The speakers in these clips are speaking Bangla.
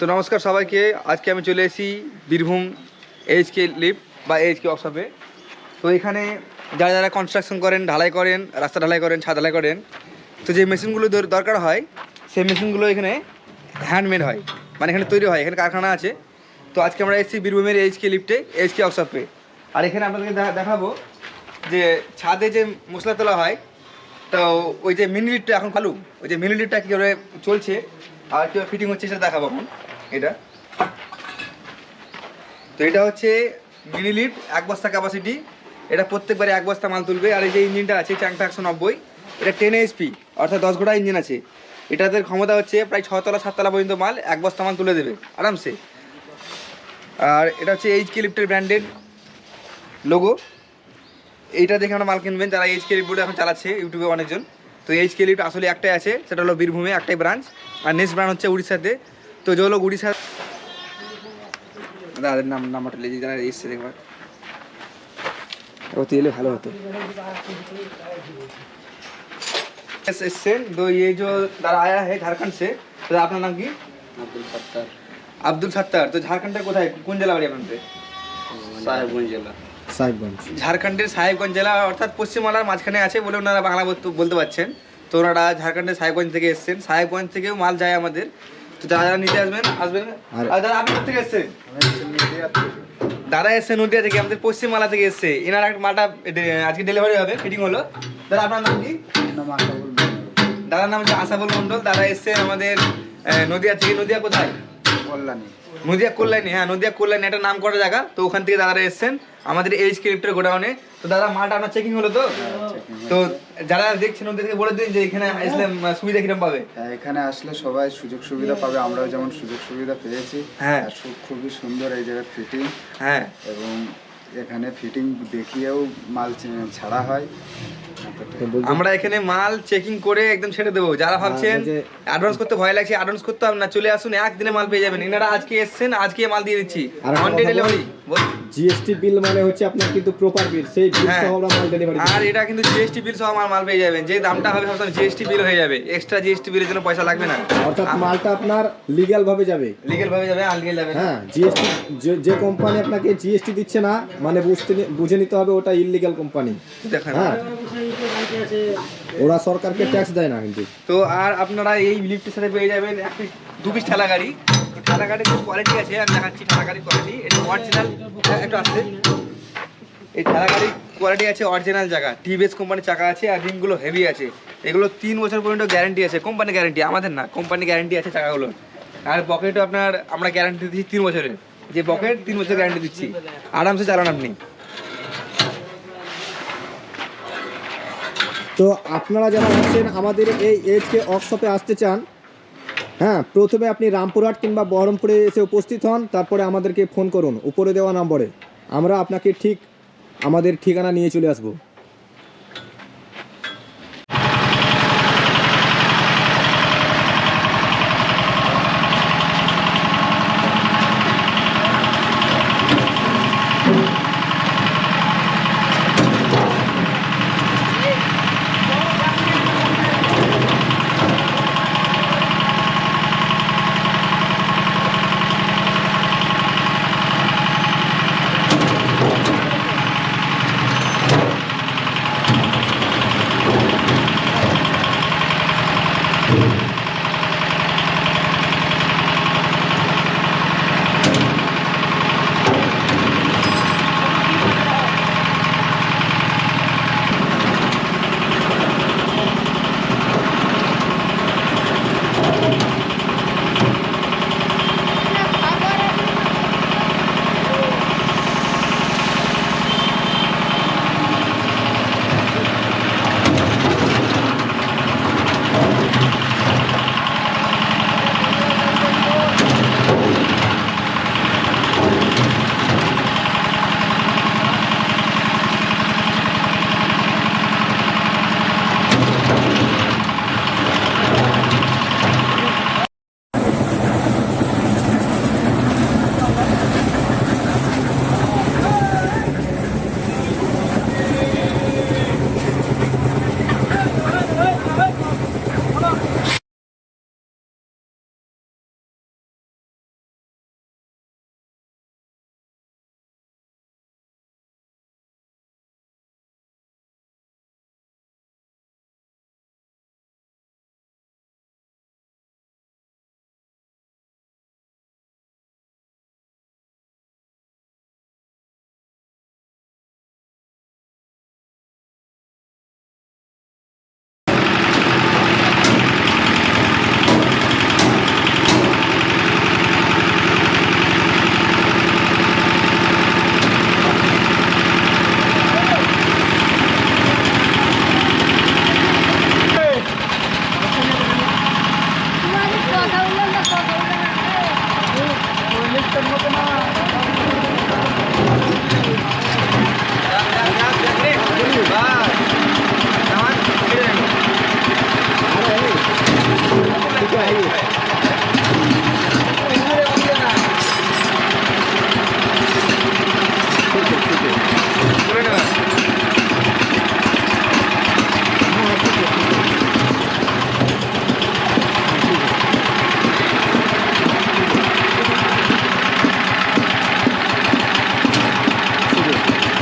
তো নমস্কার সবাইকে। আজকে আমি চলে এসেছি বীরভূম এইচকে লিফট বা এইচকে ওয়ার্কশপে তো এখানে যারা যারা কনস্ট্রাকশন করেন, ঢালাই করেন, রাস্তা ঢালাই করেন, ছাদ ঢালাই করেন, তো যে মেশিনগুলো দরকার হয়, সেই মেশিনগুলো এখানে হ্যান্ডমেড হয়। মানে এখানে তৈরি হয়, এখানে কারখানা আছে। তো আজকে আমরা এসেছি বীরভূমের এইচকে লিফটে এইচকে ওয়ার্কশপে আর এখানে আপনাদেরকে দেখা- দেখাবো যে ছাদে যে মশলা তোলা হয়, তো ওই যে মিনি লিডটা এখন খালু, ওই যে মিনি লিডটা কীভাবে চলছে আর কীভাবে ফিটিং হচ্ছে সেটা দেখাবো এখন, এটা। তো এটা হচ্ছে মিনি লিড এক বস্তা ক্যাপাসিটি এটা প্রত্যেকবারে এক বস্তা মাল তুলবে, আর এই যে ইঞ্জিনটা আছে চ্যাংটা একশো নব্বই। এটা টেন এইচপি অর্থাৎ দশ ঘোড়া ইঞ্জিন আছে। এটাদের ক্ষমতা হচ্ছে প্রায় ছতলা, সাততলা পর্যন্ত মাল এক বস্তা মাল তুলে দেবে, আরামসে। আর এটা হচ্ছে এইচ কে লিফটের ব্র্যান্ডেড লোগো এইটা দেখে আমরা মাল কিনবেন, যারা এইচ কে লিফট এখন চালাচ্ছে, ইউটিউবে অনেকজন। তো এইচ কে লিফট আসলে একটাই আছে সেটা হলো বীরভূমে একটাই ব্রাঞ্চ আর নেক্সট ব্রাঞ্চ হচ্ছে উড়িষ্যাতে তো যে লোক উড়িষ্যা দাদার নাম নাম্বারটা লেগে যারা এসছে দেখবার ওতে এলে ভালো হতো এস এসছেন তো ये जो दादा आया है झारखंड से तो আপনার নাম কি আব্দুল সত্তার আব্দুল সাত্তার তো ঝাড়খণ্ডের কোথায় কোন জেলা বাড়ি আপনাদের সাহেবগঞ্জ জেলা সাহেবগঞ্জ। ঝাড়খণ্ডের সাহেবগঞ্জ জেলা অর্থাৎ পশ্চিমবাংলার মাঝখানে আছে বলে ওনারা বাংলা বলতে- বলতে পারছেন। তো ওনারা ঝাড়খণ্ডের সাহেবগঞ্জ থেকে এসেছেন। সাহেবগঞ্জ থেকেও মাল যায় আমাদের। তো যারা যারা নিতে আসবেন আসবেন। আর- দাদা আপনি কোথা থেকে এসেছেন? দাদা এসছে নদিয়া থেকে আমাদের পশ্চিমবাংলা থেকে এসছে। এনার একটা মালটা আজকে ডেলিভারি হবে ফিটিং হলো। দাদা আপনার নাম কি? দাদার নাম হচ্ছে আশাবুল মন্ডল দাদা এসছেন আমাদের নদিয়া থেকে। নদিয়া কোথায়? কল্যাণী। নদিয়া কল্যাণী হ্যাঁ নদিয়া কল্যাণী। একটা নাম করা জায়গা। তো ওখান থেকে দাদারা এসছেন। আমাদের এইচ ক্রিপ্টের গোডাউনে। তো দাদা মালটা আপনার চেকিং হলো তো? তো যারা দেখছেন ওদের থেকে বলে দিন যে এখানে আসলে সুবিধা কিরম পাবে? হ্যাঁ, এখানে আসলে সবাই সুযোগ সুবিধা পাবে। আমরাও যেমন সুযোগ সুবিধা পেয়েছি। হ্যাঁ। খুবই সুন্দর এই জায়গার ফিটিং হ্যাঁ। এবং এখানে ফিটিং দেখিয়েও মাল ছাড়া হয়। আমরা এখানে মাল চেকিং করে একদম ছেড়ে দেবো। যারা ভাবছেন অ্যাডভান্স করতে ভয় লাগছে অ্যাডভান্স করতে হবে না চলে আসুন। একদিনে মাল পেয়ে যাবেন। এনারা আজকে এসছেন আজকে মাল দিয়ে দিচ্ছি। One day delivery GST bill মানে হচ্ছে আপনার কিন্তু প্রপার বিল সেই বিল হ্যাঁ। সহ আমরা মাল ডেলিভারি আর এটা কিন্তু জিএসটি বিল সহ আমার মাল পেয়ে যাবেন। যে দামটা হবে সবসময় জিএসটি বিল হয়ে যাবে। এক্সট্রা জিএসটি বিলের জন্য পয়সা লাগবে না। অর্থাৎ মালটা আপনার লিগ্যাল ভাবে যাবে। লিগেল ভাবে যাবে আনলিগেল যাবে। হ্যাঁ জিএসটি যে কোম্পানি আপনাকে জিএসটি দিচ্ছে না মানে বুঝতে বুঝে নিতে হবে ওটা ইললিগাল কোম্পানি দেখেন। হ্যাঁ। ওরা সরকারকে ট্যাক্স দেয় না কিন্তু। তো আর আপনারা এই লিফটের সাথে পেয়ে যাবেন একটি দু পিস ঠেলা গাড়ি। তো গাড়ির যে কোয়ালিটি আছে, আমি দেখাচ্ছি ঠেলা গাড়ির কোয়ালিটি এটা অরিজিনাল একটু আসছে এই ঠেলা গাড়ির কোয়ালিটি আছে অরিজিনাল জায়গা। টিভিএস কোম্পানির চাকা আছে আর রিংগুলো হেভি আছে। এগুলো তিন বছর পর্যন্ত গ্যারান্টি আছে। কোম্পানি গ্যারান্টি আমাদের না কোম্পানি গ্যারান্টি আছে চাকাগুলো। আর পকেটও আপনার, আমরা গ্যারান্টি দিচ্ছি তিন বছরের যে পকেট তিন বছর গ্যারান্টি দিচ্ছি। আরামসে চালান আপনি। তো আপনারা যারা আছেন আমাদের এই এজকে ওয়ার্কশপে আসতে চান হ্যাঁ প্রথমে আপনি রামপুরহাট কিংবা বহরমপুরে এসে উপস্থিত হন, তারপরে আমাদেরকে ফোন করুন, উপরে দেওয়া নম্বরে। আমরা আপনাকে ঠিক, আমাদের ঠিকানা নিয়ে চলে আসব।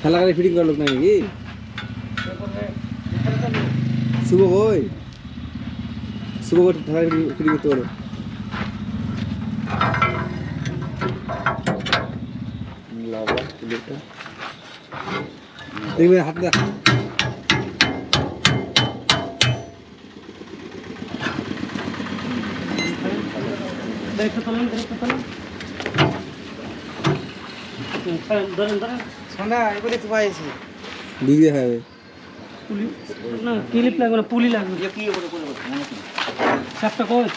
ঠেলা গাড়ি ফিটিং করার লোক নাই নাকি? শুভ কই? শুভ ঠেলা গাড়ি ফিটিং করতে পারো। লাভা প্লেটটা দেখবে হাত দেখ সোনা এবারে তো পাইছি বুঝতে হবে না ক্লিপ লাগবে না পুলি লাগবে কি করে করে মনে কি চাপটা কই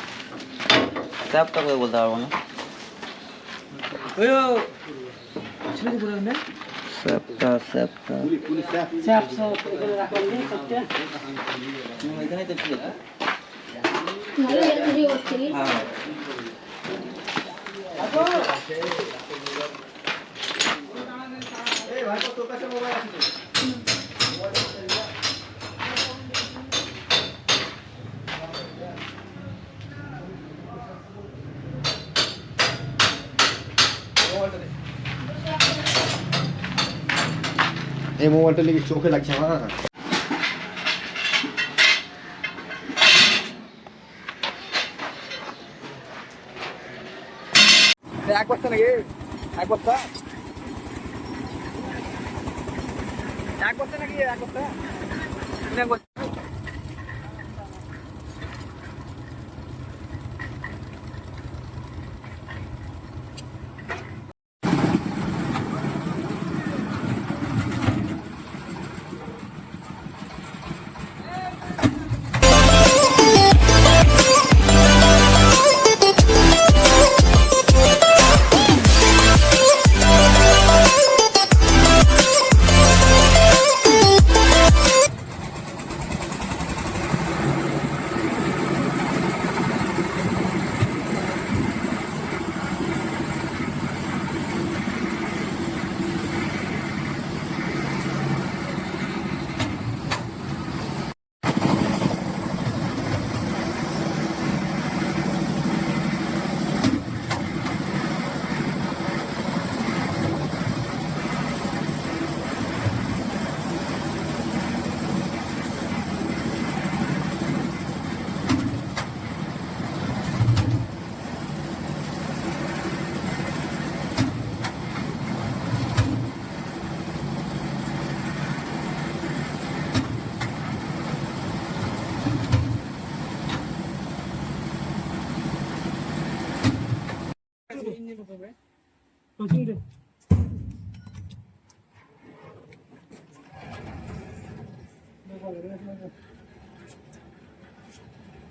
স্যাপটা করে বলতে পারব না ওই ছেলে করে না স্যাপটা স্যাপটা চাপ সব এখানে রাখলাম দিয়ে চাপটা এখানে তো ছিল ভালো হ্যাঁ এই মোবাইলটা লেগে চোখে লাগছে আমার? এক বস্তা নাকি? এক বস্তা? এক বস্তা নাকি? এক বস্তা?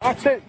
That's it.